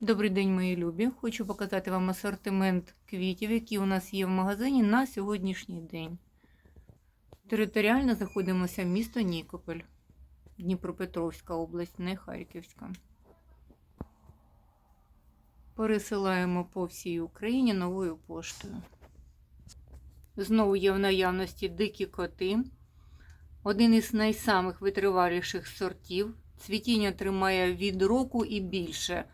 Добрий день, мої любі. Хочу показати вам асортимент квітів, які у нас є в магазині на сьогоднішній день. Територіально знаходимося в місто Нікополь, Дніпропетровська область, не Харківська. Пересилаємо по всій Україні новою поштою. Знову є в наявності дикі коти. Один із найсамих витриваліших сортів. Цвітіння тримає від року і більше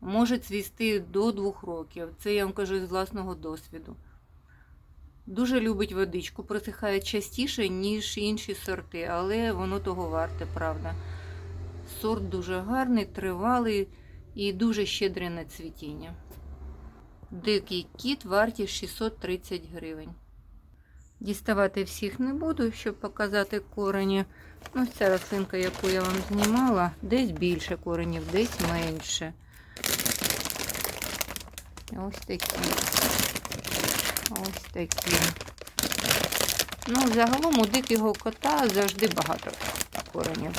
може цвісти до двох років. Це я вам кажу з власного досвіду. Дуже любить водичку, просихає частіше, ніж інші сорти, але воно того варте, правда. Сорт дуже гарний, тривалий і дуже щедрий на цвітіння. Дикий кіт вартість 630 гривень. Діставати всіх не буду, щоб показати корені. Ну, ця рослинка, яку я вам знімала, десь більше коренів, десь менше. Ось такі. Ось такі. Ну, загалом у дикого кота завжди багато коренів.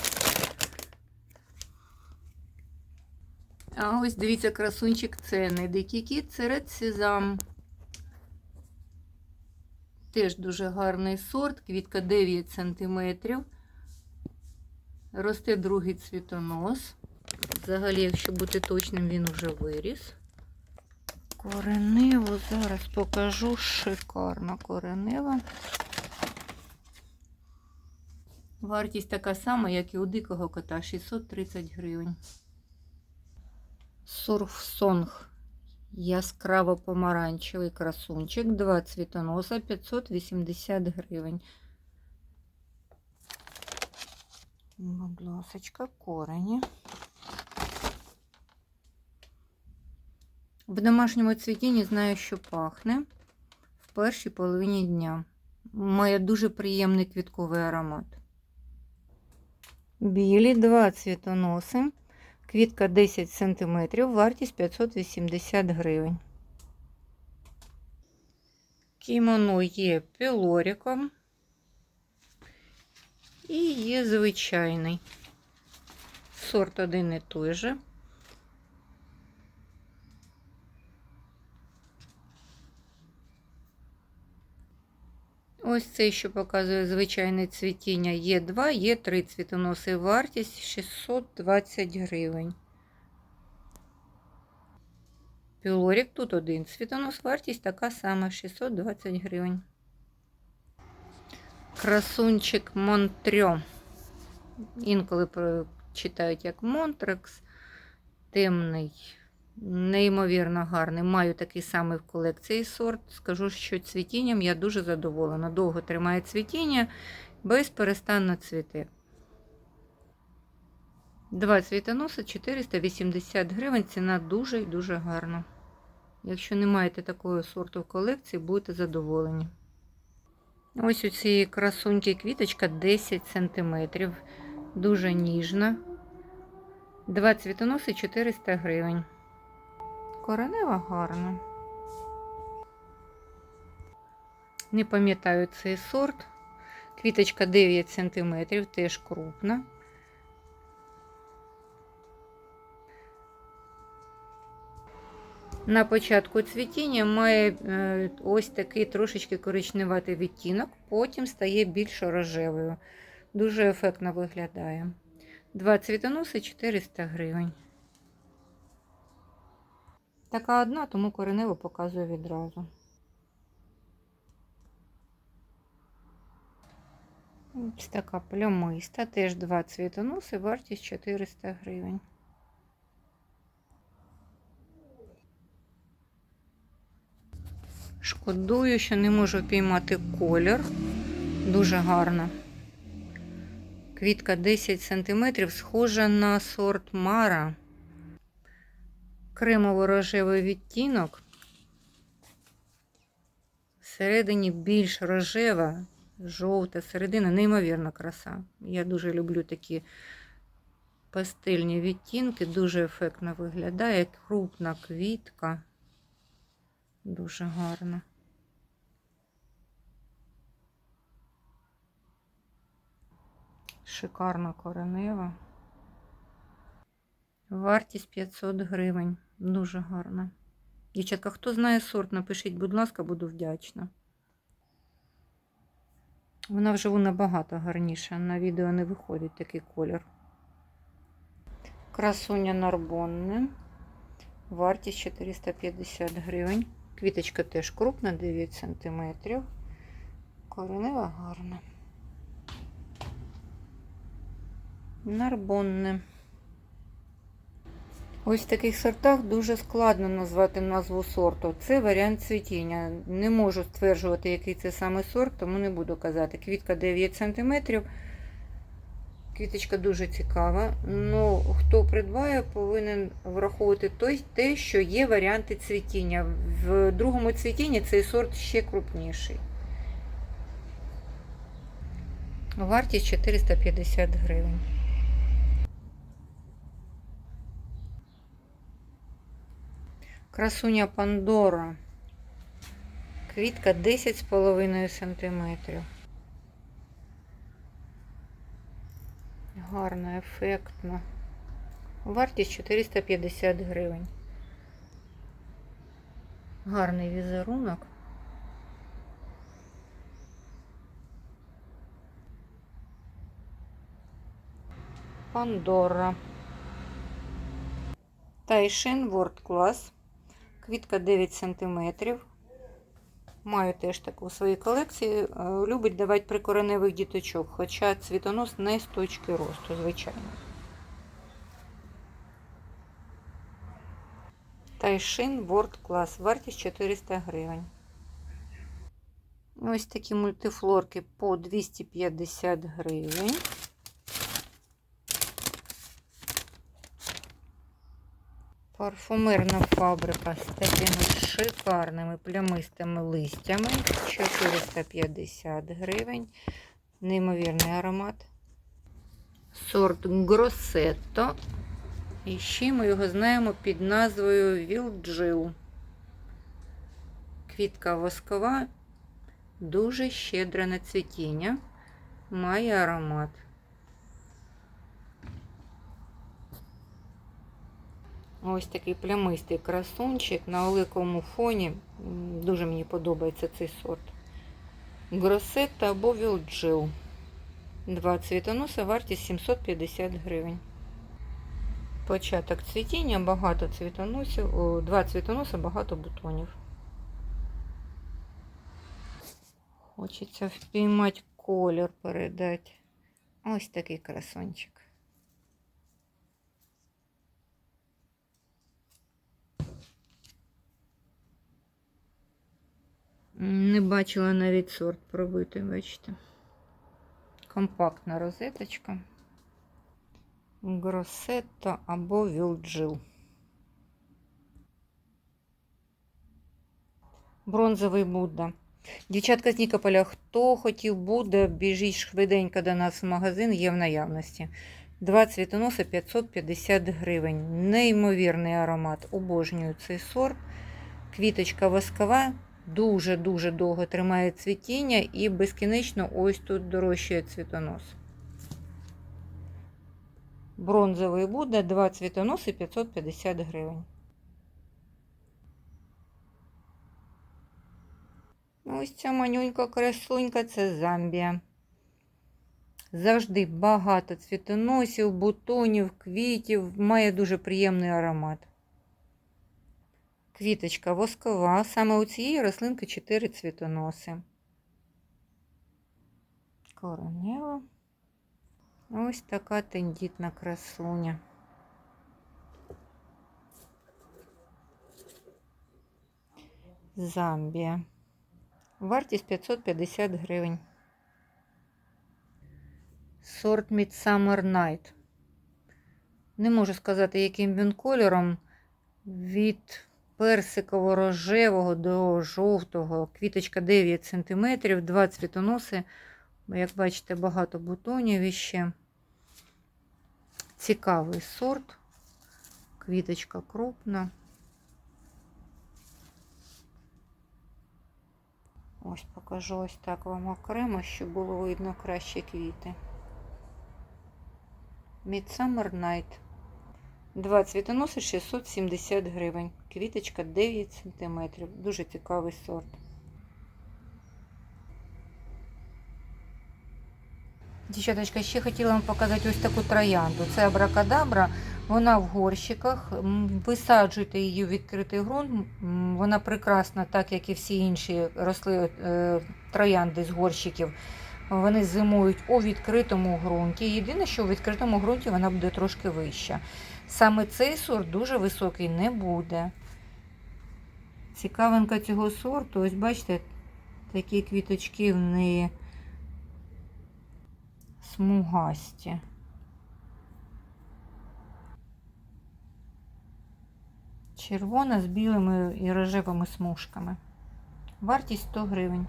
А ось дивіться, красунчик це не дикий кіт, це ред сезам. Теж дуже гарний сорт, квітка 9 см. Росте другий цвітонос. Взагалі, якщо бути точним, він вже виріс. Коренево зараз покажу шикарна коренева. Вартість така сама, як і у дикого кота 630 гривень. Сурфсонг. Яскраво помаранчевий красунчик. Два цвітоноса 580 гривень. Будь ласочка, корені. В домашньому цвітінні знаю, що пахне в першій половині дня. Має дуже приємний квітковий аромат. Білі два цвітоноси. Квітка 10 см, вартість 580 гривень. Кімоно є пілориком і є звичайний. Сорт один і той же. Ось цей, що показує звичайне цвітіння. Є два, є три цвітоноси. Вартість 620 гривень. Пілорік тут один цвітонос, вартість така сама 620 гривень. Красунчик Монтрьо. Інколи читають як Монтрекс. Темний. Неймовірно гарний. Маю такий самий в колекції сорт. Скажу, що цвітінням я дуже задоволена. Довго тримає цвітіння, безперестанно цвіте. Два цвітоноси 480 гривень. Ціна дуже і дуже гарна. Якщо не маєте такого сорту в колекції, будете задоволені. Ось у цієї красуньки квіточка 10 см. Дуже ніжна. Два цвітоноси 400 гривень. Коренева гарна. Не пам'ятаю цей сорт. Квіточка 9 см, теж крупна. На початку цвітіння має е, ось такий трошечки коричневатий відтінок, потім стає більш рожевою. Дуже ефектно виглядає. Два цвітоноси 400 гривень. Така одна, тому коренево показую відразу. Ось така плямиста, теж два цвітоноси, вартість 400 гривень. Шкодую, що не можу піймати колір. Дуже гарно. Квітка 10 см, схожа на сорт Мара кремово-рожевий відтінок. Всередині більш рожева, жовта, середина, неймовірна краса. Я дуже люблю такі пастельні відтінки, дуже ефектно виглядає, крупна квітка. Дуже гарна. Шикарна коренева. Вартість 500 гривень. Дуже гарна. Дівчатка, хто знає сорт, напишіть, будь ласка, буду вдячна. Вона вживу набагато гарніша. На відео не виходить такий колір. Красуня Нарбонне. Вартість 450 гривень. Квіточка теж крупна, 9 см. Коренева гарна. Нарбонне. Ось в таких сортах дуже складно назвати назву сорту. Це варіант цвітіння. Не можу стверджувати, який це саме сорт, тому не буду казати. Квітка 9 см. Квіточка дуже цікава. Ну, хто придбає, повинен враховувати той, те, що є варіанти цвітіння. В другому цвітінні цей сорт ще крупніший. Вартість 450 гривень. Красуня Пандора. Квітка 10,5 см. Гарно, ефектно. Вартість 450 гривень. Гарний візерунок. Пандора. Тайшин World Class. Квітка 9 см. Маю теж таку у своїй колекції. Е, Любить давати прикореневих діточок, хоча цвітонос не з точки росту, звичайно. Тайшин World Class. Вартість 400 гривень. Ось такі мультифлорки по 250 гривень. Парфумерна фабрика з такими шикарними плямистими листями. 450 гривень. Неймовірний аромат. Сорт Гросетто. І ще ми його знаємо під назвою Вілджил. Квітка воскова, дуже щедра на цвітіння. Має аромат. Ось такий плямистий красунчик на великому фоні. Дуже мені подобається цей сорт. Гросетта або Вілджил. Два цвітоноса, вартість 750 гривень. Початок цвітіння, багато цвітоносів, два цвітоноса, багато бутонів. Хочеться впіймати колір передати. Ось такий красончик. Не бачила навіть сорт пробити, бачите. Компактна розеточка. Гросетто або Вілджил. Бронзовий Будда. Дівчатка з Нікополя, хто хотів Будда, біжіть швиденько до нас в магазин, є в наявності. Два цвітоноси 550 гривень. Неймовірний аромат. Обожнюю цей сорт. Квіточка воскова. Дуже-дуже довго тримає цвітіння і безкінечно ось тут дорожчає цвітонос. Бронзовий буде, два цвітоноси 550 гривень. Ось ця манюнька красунька це Замбія. Завжди багато цвітоносів, бутонів, квітів, має дуже приємний аромат. Квіточка воскова. Саме у цієї рослинки 4 цвітоноси. Коренева. Ось така тендітна красуня. Замбія. Вартість 550 гривень. Сорт Midsummer Night. Не можу сказати, яким він кольором. Від персиково-рожевого до жовтого. Квіточка 9 см, два цвітоноси. Як бачите, багато бутонів іще. Цікавий сорт. Квіточка крупна. Ось покажу ось так вам окремо, щоб було видно краще квіти. Midsummer Night. Два цвітоноси 670 гривень. Квіточка 9 см. Дуже цікавий сорт. Дівчаточка, ще хотіла вам показати ось таку троянду. Це абракадабра. Вона в горщиках. Висаджуйте її у відкритий ґрунт. Вона прекрасна, так як і всі інші росли е, троянди з горщиків. Вони зимують у відкритому ґрунті. Єдине, що у відкритому ґрунті вона буде трошки вища. Саме цей сорт дуже високий не буде. Цікавинка цього сорту, ось бачите, такі квіточки в неї смугасті. Червона з білими і рожевими смужками. Вартість 100 гривень.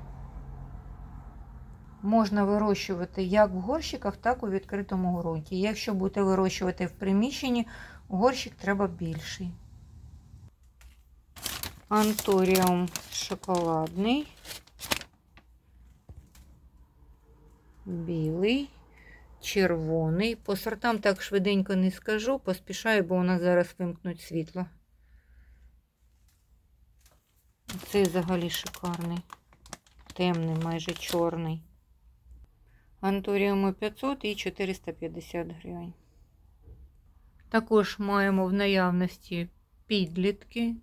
Можна вирощувати як в горщиках, так і у відкритому ґрунті. Якщо будете вирощувати в приміщенні, горщик треба більший. Анторіум шоколадний. Білий, червоний. По сортам так швиденько не скажу, поспішаю, бо у нас зараз вимкнуть світло. Цей взагалі шикарний. Темний, майже чорний. Анторіуму 500 і 450 гривень. Також маємо в наявності підлітки.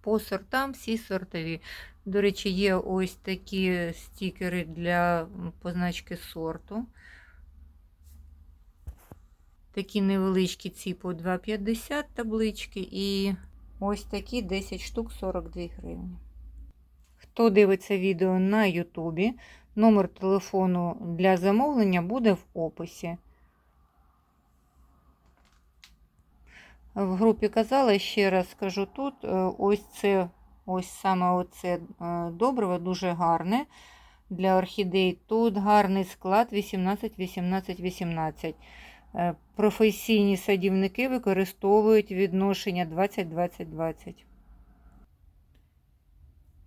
По сортам всі сортові. До речі, є ось такі стікери для позначки сорту. Такі невеличкі ці по 2,50 таблички і ось такі 10 штук 42 гривні. Хто дивиться відео на Ютубі, номер телефону для замовлення буде в описі. В групі казала, ще раз скажу тут, е, ось це, ось саме оце е, добриво дуже гарне для орхідей. Тут гарний склад 18-18-18. Е, Професійні садівники використовують відношення 20-20-20.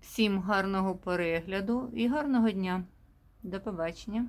Всім гарного перегляду і гарного дня. До побачення.